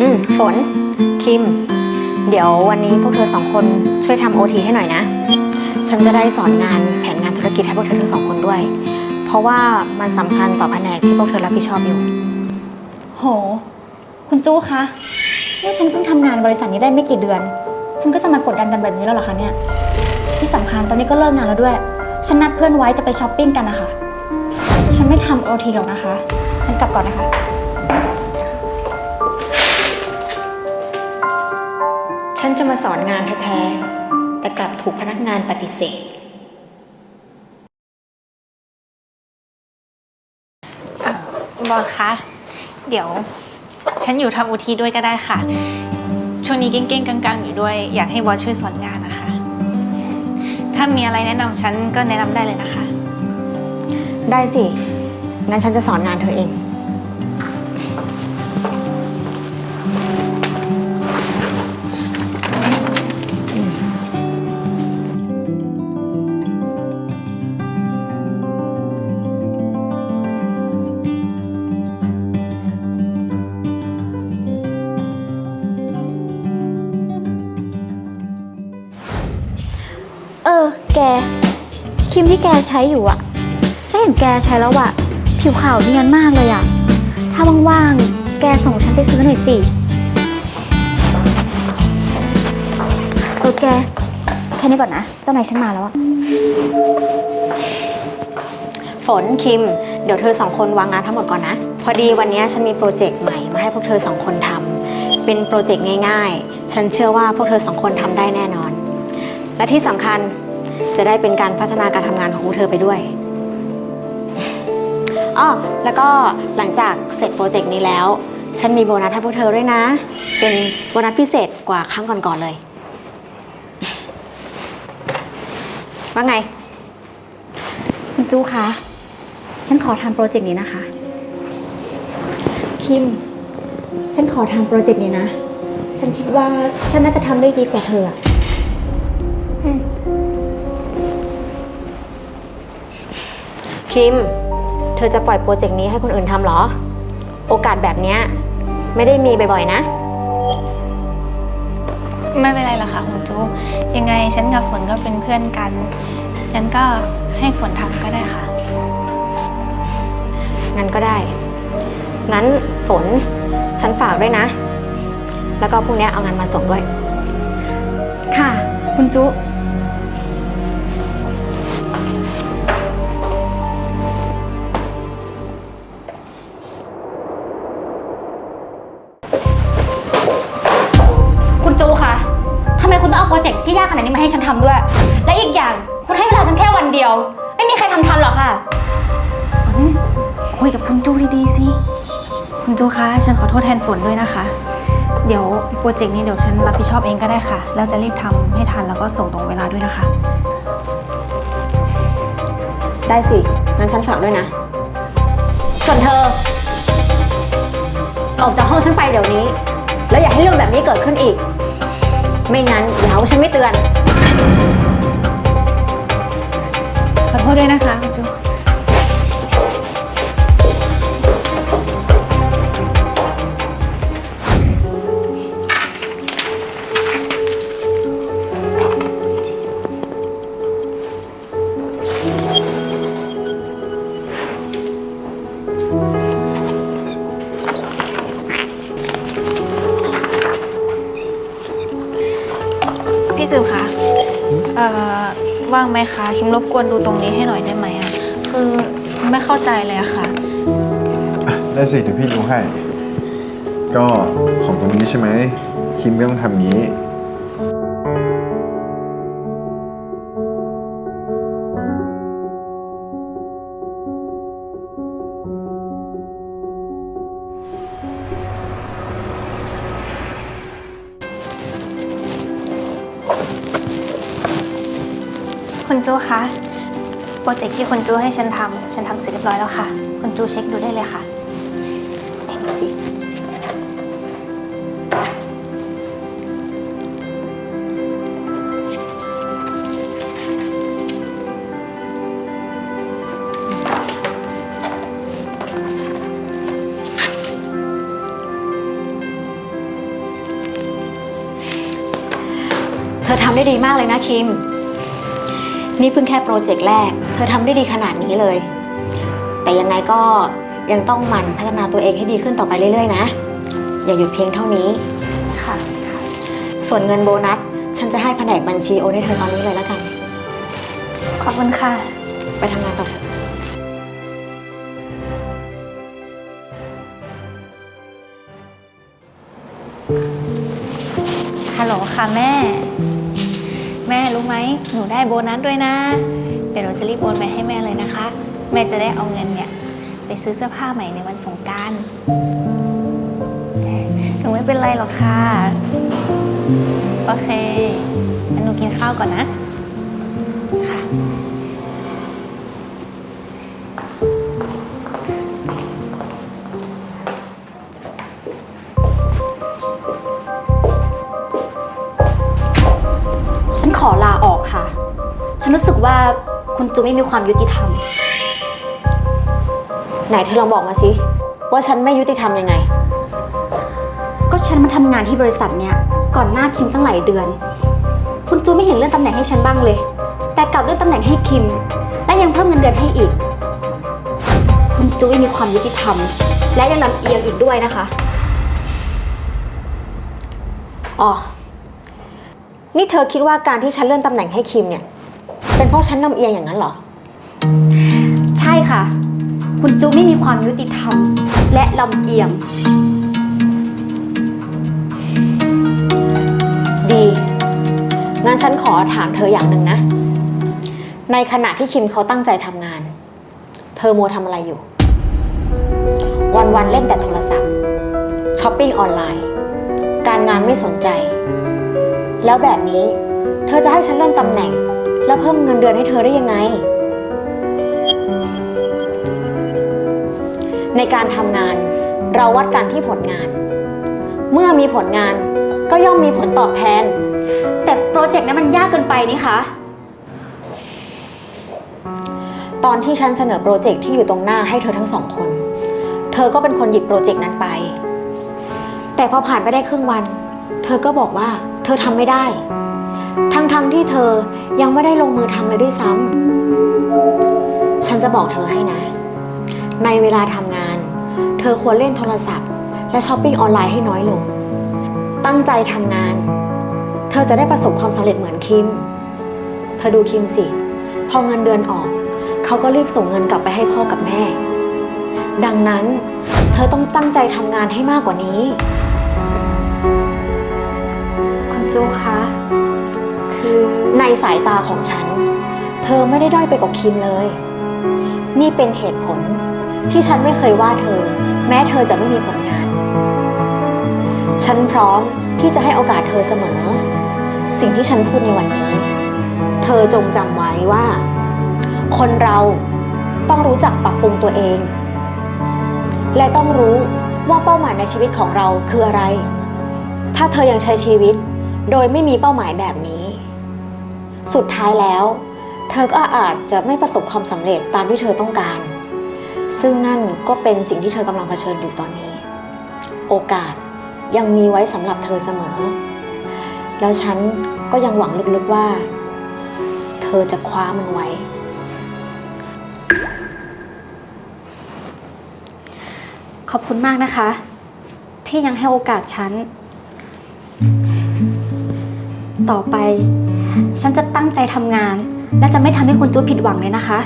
อืมฝน คิม เดี๋ยววันนี้พวกเธอสองคนช่วยทำโอทีให้หน่อยนะ ฉันจะได้สอนงานแผนงานธุรกิจให้พวกเธอทั้งสองคนด้วย เพราะว่ามันสำคัญต่อแผนกที่พวกเธอรับผิดชอบอยู่ โห คุณจู้คะ นี่ฉันเพิ่งทำงานบริษัทนี้ได้ไม่กี่เดือน คุณก็จะมากดดันกันแบบนี้แล้วเหรอคะเนี่ย ที่สำคัญตอนนี้ก็เลิกงานแล้วด้วย ฉันนัดเพื่อนไว้จะไปช้อปปิ้งกันนะคะ ฉันไม่ทำโอทีหรอกนะคะฉันกลับก่อนนะคะ ฉันจะมาสอนงานแท้ๆ แต่กลับถูกพนักงานปฏิเสธ บอสคะ เดี๋ยว ฉันอยู่ทำอุทีด้วยก็ได้ค่ะ ช่วงนี้เก้งๆกังๆ อยู่ด้วย อยากให้บอสช่วยสอนงานนะคะ ถ้ามีอะไรแนะนำฉันก็แนะนำได้เลยนะคะ ได้สิ งั้นฉันจะสอนงานเธอเอง เออ แก ครีมที่แกใช้อยู่อะ ห็นแกใช้แล้วอะผิวขาวเนียนมากเลยอะถ้าว่างๆ แกส่งฉันไปซื้อหน่อยสิ เออแก แค่นี้ก่อนนะ เจ้านายฉันมาแล้วอะฝนคิม เดี๋ยวเธอสองคนวางงานทั้งหมดก่อนนะ พอดีวันนี้ฉันมีโปรเจกต์ใหม่มาให้พวกเธอสองคนทำเป็นโปรเจกต์ง่ายๆ ฉันเชื่อว่าพวกเธอสองคนทำได้แน่นอน และที่สำคัญจะได้เป็นการพัฒนาการทำงานของพวกเธอไปด้วย อ้อแล้วก็หลังจากเสร็จโปรเจกต์นี้แล้ว ฉันมีโบนัสให้พวกเธอด้วยนะ เป็นโบนัสพิเศษกว่าครั้งก่อนๆเลย ว่าไง คุณจูคะ ฉันขอทำโปรเจกต์นี้นะคะ คิม ฉันขอทำโปรเจกต์นี้นะ ฉันคิดว่าฉันน่าจะทำได้ดีกว่าเธออะคิม เธอจะปล่อยโปรเจกต์นี้ให้คนอื่นทำเหรอ โอกาสแบบเนี้ยไม่ได้มีบ่อยๆนะ ไม่เป็นไรหรอกค่ะคุณจูยังไงฉันกับฝนก็เป็นเพื่อนกันฉันก็ให้ฝนทำก็ได้ค่ะ งั้นก็ได้ งั้นฝนฉันฝากด้วยนะ แล้วก็พรุ่งนี้เอางานมาส่งด้วย ค่ะ คุณจุ คุณจูคะฉันขอโทษแทนฝนด้วยนะคะ เดี๋ยวโปรเจกต์นี้เดี๋ยวฉันรับผิดชอบเองก็ได้ค่ะ แล้วจะรีบทำให้ทันแล้วก็ส่งตรงเวลาด้วยนะคะ ได้สิ งั้นฉันฝากด้วยนะ ส่วนเธอ ออกจากห้องฉันไปเดี๋ยวนี้ แล้วอย่าให้เรื่องแบบนี้เกิดขึ้นอีก ไม่งั้นอย่าหาว่าฉันไม่เตือน ขอโทษด้วยนะคะคุณจูางไหมคะ คิมรบกวนดูตรงนี้ให้หน่อยได้ไหมอะคือไม่เข้าใจเลยอะค่ะ ได้สิเดี๋ยวพี่ดูให้ ก็ของตรงนี้ใช่ไหมคิมก็ต้องทำงี้ คุณจูคะ โปรเจกต์ที่คุณจูให้ฉันทำฉันทำเสร็จเรียบร้อยแล้วค่ะ คุณจูเช็คดูได้เลยค่ะไหนสิ เธอทำได้ดีมากเลยนะคิม นี่เพิ่งแค่โปรเจกต์แรก เธอทำได้ดีขนาดนี้เลย แต่ยังไงก็ยังต้องหมั่นพัฒนาตัวเองให้ดีขึ้นต่อไปเรื่อยๆนะ อย่าหยุดเพียงเท่านี้ ค่ะค่ะส่วนเงินโบนัส ฉันจะให้แผนกบัญชีโอนให้เธอตอนนี้เลยแล้วกัน ขอบคุณค่ะ ไปทำงานต่อเถอะ ฮัลโหลค่ะแม่แม่ รู้ไหมหนูได้โบนัสด้วยนะ เดี๋ยวหนูจะรีบโอนไปให้แม่เลยนะคะ แม่จะได้เอาเงินเนี่ยไปซื้อเสื้อผ้าใหม่ในวันสงกรารหนูไม่เป็นไรหรอกค่ะ โอเคงั้นหนูกินข้าวก่อนนะค่ะ ฉันรู้สึกว่าคุณจูไม่มีความยุติธรรม ไหนเธอลองบอกมาสิ ว่าฉันไม่ยุติธรรมยังไง ก็ฉันมาทำงานที่บริษัทเนี้ยก่อนหน้าคิมตั้งหลายเดือน คุณจูไม่เห็นเลื่อนตำแหน่งให้ฉันบ้างเลย แต่กลับเลื่อนตำแหน่งให้คิม และยังเพิ่มเงินเดือนให้อีก คุณจูไม่มีความยุติธรรม และยังลำเอียงอีกด้วยนะคะอ๋อนี่เธอคิดว่าการที่ฉันเลื่อนตำแหน่งให้คิมเนี่ย เป็นเพราะฉันลำเอียงอย่างนั้นเหรอ ใช่ค่ะ คุณจูไม่มีความยุติธรรม และลำเอียง ดี งั้นฉันขอถามเธออย่างหนึ่งนะ ในขณะที่คิมเขาตั้งใจทำงาน เธอมัวทำอะไรอยู่ วันๆเล่นแต่โทรศัพท์ช้อปปิ้งออนไลน์ การงานไม่สนใจ แล้วแบบนี้เธอจะให้ฉันเลื่อนตำแหน่ง แล้วเพิ่มเงินเดือนให้เธอได้ยังไง ในการทำงานเราวัดกันที่ผลงาน เมื่อมีผลงานก็ย่อมมีผลตอบแทน แต่โปรเจกต์นั้นมันยากเกินไปนี่คะ ตอนที่ฉันเสนอโปรเจกต์ที่อยู่ตรงหน้าให้เธอทั้งสองคน เธอก็เป็นคนหยิบโปรเจกต์นั้นไป แต่พอผ่านไปได้ครึ่งวัน เธอก็บอกว่า เธอทำไม่ได้ ทั้งๆที่เธอยังไม่ได้ลงมือทำเลยด้วยซ้ำฉันจะบอกเธอให้นะ ในเวลาทำงาน เธอควรเล่นโทรศัพท์ และช้อปปิ้งออนไลน์ให้น้อยลง ตั้งใจทำงาน เธอจะได้ประสบความสำเร็จเหมือนคิม เธอดูคิมสิ พอเงินเดือนออก เขาก็รีบส่งเงินกลับไปให้พ่อกับแม่ ดังนั้น เธอต้องตั้งใจทำงานให้มากกว่านี้ คุณจูคะ ในสายตาของฉัน เธอไม่ได้ด้อยไปกว่าคิมเลย นี่เป็นเหตุผลที่ฉันไม่เคยว่าเธอ แม้เธอจะไม่มีผลงาน ฉันพร้อมที่จะให้โอกาสเธอเสมอ สิ่งที่ฉันพูดในวันนี้ เธอจงจำไว้ว่า คนเราต้องรู้จักปรับปรุงตัวเอง และต้องรู้ว่าเป้าหมายในชีวิตของเราคืออะไร ถ้าเธอยังใช้ชีวิตโดยไม่มีเป้าหมายแบบนี้ สุดท้ายแล้ว เธอก็อาจจะไม่ประสบความสำเร็จตามที่เธอต้องการ ซึ่งนั่นก็เป็นสิ่งที่เธอกำลังเผชิญอยู่ตอนนี้ โอกาสยังมีไว้สำหรับเธอเสมอ แล้วฉันก็ยังหวังลึกๆว่า เธอจะคว้ามันไว้ ขอบคุณมากนะคะ ที่ยังให้โอกาสฉัน ต่อไป ฉันจะตั้งใจทำงาน และจะไม่ทำให้คุณจูผิดหวังเลยนะคะ